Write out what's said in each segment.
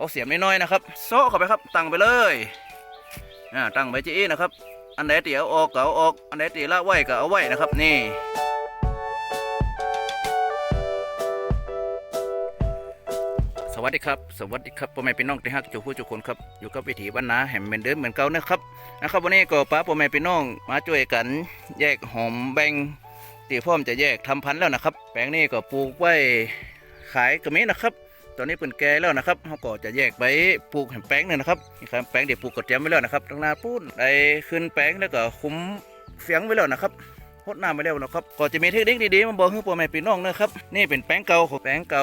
เอาเสียมน้อยๆนะครับโซ่เข้าไปครับตั้งไปเลยอ่าตั้งไว้จีนะครับ อันไหนตีเอาออกก็เอาออกอันไหนตีละไว้ก็เอาไว้นะครับนี่สวัสดีครับ สวัสดีครับพ่อแม่พี่น้องที่ฮักจุผู้จุคนครับ อยู่กับวิถีบ้านนาแห่งเหมือนเดิมเหมือนเก่านะครับนะครับวันนี้ก็ป้าพ่อแม่พี่น้องมาช่วยกัน แยกหอมแบ่งตีพร้อมจะแยกทำพันธุ์แล้วนะครับ แปลงนี้ก็ปลูกไว้ขายก็มีนะครับ ตอนนี้เป็นแก่แล้วนะครับเขาก็จะแยกไปปลูกแห่งแปลงหนึ่งนะครับครับแปลงเดี๋ยวปลูกกดเตรียมไว้แล้วนะครับตั้งนาปุ้นได้ขึ้นแปลงแล้วก็คุ้มเฟียงไว้แล้วนะครับพดน้ำไปแล้วนะครับก็จะมีเทคนิคดีๆมาบอกให้พ่อแม่พี่น้องนะครับนี่เป็นแป้งเก่าของแป้งเก่า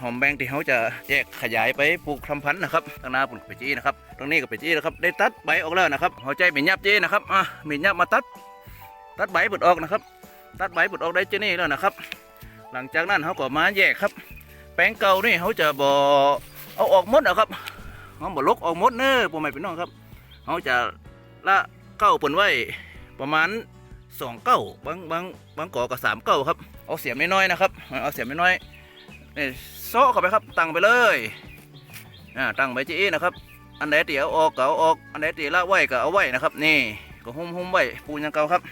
หอมแบงที่เขาจะแยกขยายไปปลูกทำพันธุ์นะครับทางนาปุ่นไปจี้นะครับตรงนี้ก็ไปจี้นะครับได้ตัดใบออกแล้วนะครับหัวใจเป็นยับจี้นะครับอะมียับมาตัด ตัดใบปุดออกนะครับ ตัดใบปุดออกได้เจนี่แล้วนะครับ หลังจากนั้นเขาก็มาแยกครับ แป้งเก่านี่เขาจะบ่เอาออกหมดนะครับเขาบ่ลกออกหมดเน้อพ่อแม่พี่น้องครับเขาจะละเก้าปนไว้ประมาณสองเก้าบางบางบางก่อกับสามเก้าครับเอาเสียมน้อยๆนะครับเอาเสียมน้อยๆนี่โซ่เข้าไปครับตั้งไปเลยอ่าตั้งไว้จีนะครับ อันไหนตีเอาออกก็เอาออกอันไหนตีละไว้ก็เอาไว้นะครับ นี่ก็หุ้มหุ้มไว้ปูนยังเก่าครับ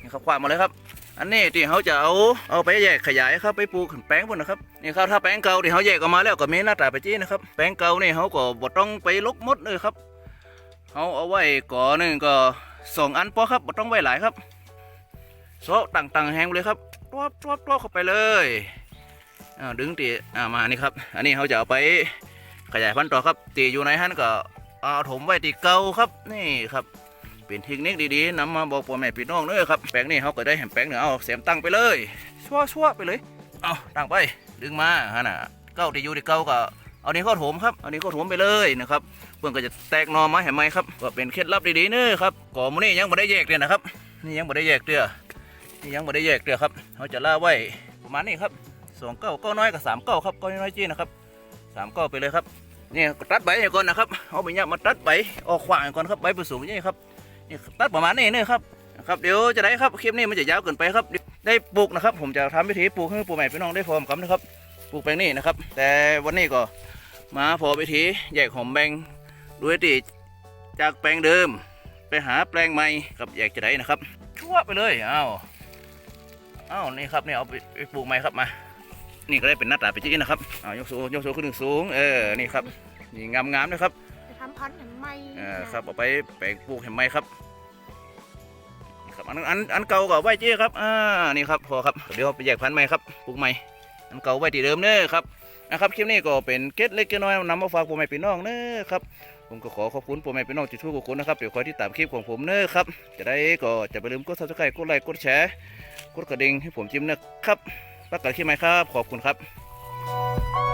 นี่ครับความมาเลยครับ อันนี้ที่เขาจะเอาเอาไปแยกขยายครับไปปลูกแป้งบนนะครับนี่ครับถ้าแป้งเก่าที่เขาแยกออกมาแล้วก็มีหน้าตาไปจี้นะครับแป้งเก่านี่เขาก็บ่ต้องไปลกมดเลยครับเขาเอาไว้ก่อหนึ่งก็สองอันพอครับบ่ต้องไว้หลายครับโซ่ตั้งตั้งๆแหงเลยครับตวบตวบตวบเข้าไปเลยอ่าดึงตีอ่ามานี่ครับ อันนี้เขาจะเอาไปขยายพันธุ์ต่อครับตีอยู่ในหันก็เอาถมไว้ตีเก่าครับนี่ครับ เป็นเทคนิคดีๆนำมาบอกพ่อแม่พี่น้องเด้อครับแปลงนี้เขาก็ได้แหมแปลงเนื้อเอาเสียมตั้งไปเลยชั่วชั่วๆไปเลยเอาตั้งไปดึงมาฮะน่ะเก้าที่อยู่ที่เก้าก็เอานี้เข้าโถมครับเอานี้เข้าโถมไปเลยนะครับเพื่อนก็จะแตกหนอมาแห่ไหมครับก็เป็นเคล็ดลับดีๆเน้อครับก่อมันนี่ยังไม่ได้แยกเลยนะครับ นี่ยังไม่ได้แยกเตื้อนี่ยังไม่ได้แยกเตื้อครับเขาจะล่าไว้ประมาณนี้ครับสองเก้าเก้าน้อยกับสามเก้าครับเก้าน้อยจี้นะครับสามเก้าไปเลยครับนี่ตัดใบให้ก่อนนะครับเอาไปเนี่ยมาตัดใบออกขวางก่อนครับใบผสมนี่ครับนี่ ตัดประมาณนี้นี่ครับครับเดี๋ยวจะได้ครับคลิปนี้มันจะยาวเกินไปครับ ได้ปลูกนะครับ ผมจะทำวิธีปลูกให้ปลูกใหม่พี่น้องได้พร้อมกันนะครับปลูกแปลงนี้นะครับ แต่วันนี้ก็มาพอวิธีแยกหอมแบงด้วยที่จากแปลงเดิม ไปหาแปลงใหม่ครับแยกจะได้นะครับ ชั่วไปเลยอ้าวอ้าวนี่ครับนี่เอาไปไปปลูกใหม่ครับมา นี่ก็ได้เป็นหน้าตาไปจีนะครับอ้าวยกสูงยกสูงขึ้นหนึ่งสูงเออนี่ครับนี่งามๆนะครับ พันธุ์อย่างไม่อ่าครับเอาไปแปลงปลูกเห็นไหมครับนี่ครับอันอันอันเก่าก็ไว้เจ้ครับอ่านี่ครับพอครับเดี๋ยวเอาไปแยกพันธุ์ใหม่ครับปลูกใหม่อันเก่าไว้ที่เดิมเน้อครับนะครับคลิปนี้ก็เป็นเกตเล็กเกตน้อยนำมาฝากพ่อแม่พี่น้องเน้อครับผมก็ขอขอบคุณพ่อแม่พี่น้องทุกทุกคนนะครับเดี๋ยวคอยที่ตามคลิปของผมเน้อครับจะได้ก็จะไปลืมกดซับสไครต์กดไลค์กดแชร์กดกระดิ่งให้ผมจิ้มนะครับประกาศคลิปใหม่ครับ ขอบคุณครับ